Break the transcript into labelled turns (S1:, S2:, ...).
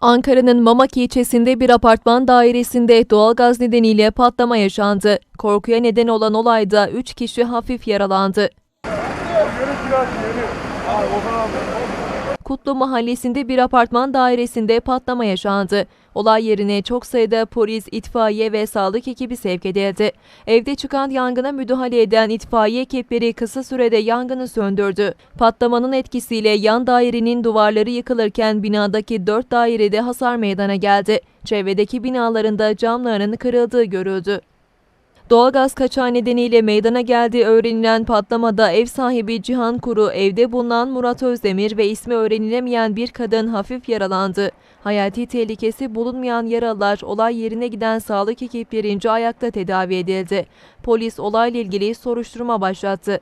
S1: Ankara'nın Mamak ilçesinde bir apartman dairesinde doğalgaz nedeniyle patlama yaşandı. Korkuya neden olan olayda 3 kişi hafif yaralandı. Kutlu Mahallesi'nde bir apartman dairesinde patlama yaşandı. Olay yerine çok sayıda polis, itfaiye ve sağlık ekibi sevk edildi. Evde çıkan yangına müdahale eden itfaiye ekipleri kısa sürede yangını söndürdü. Patlamanın etkisiyle yan dairenin duvarları yıkılırken binadaki dört dairede hasar meydana geldi. Çevredeki binalarında camlarının kırıldığı görüldü. Doğalgaz kaçağı nedeniyle meydana geldiği öğrenilen patlamada ev sahibi Cihan Kuru, evde bulunan Murat Özdemir ve ismi öğrenilemeyen bir kadın hafif yaralandı. Hayati tehlikesi bulunmayan yaralılar olay yerine giden sağlık ekiplerince ayakta tedavi edildi. Polis olayla ilgili soruşturma başlattı.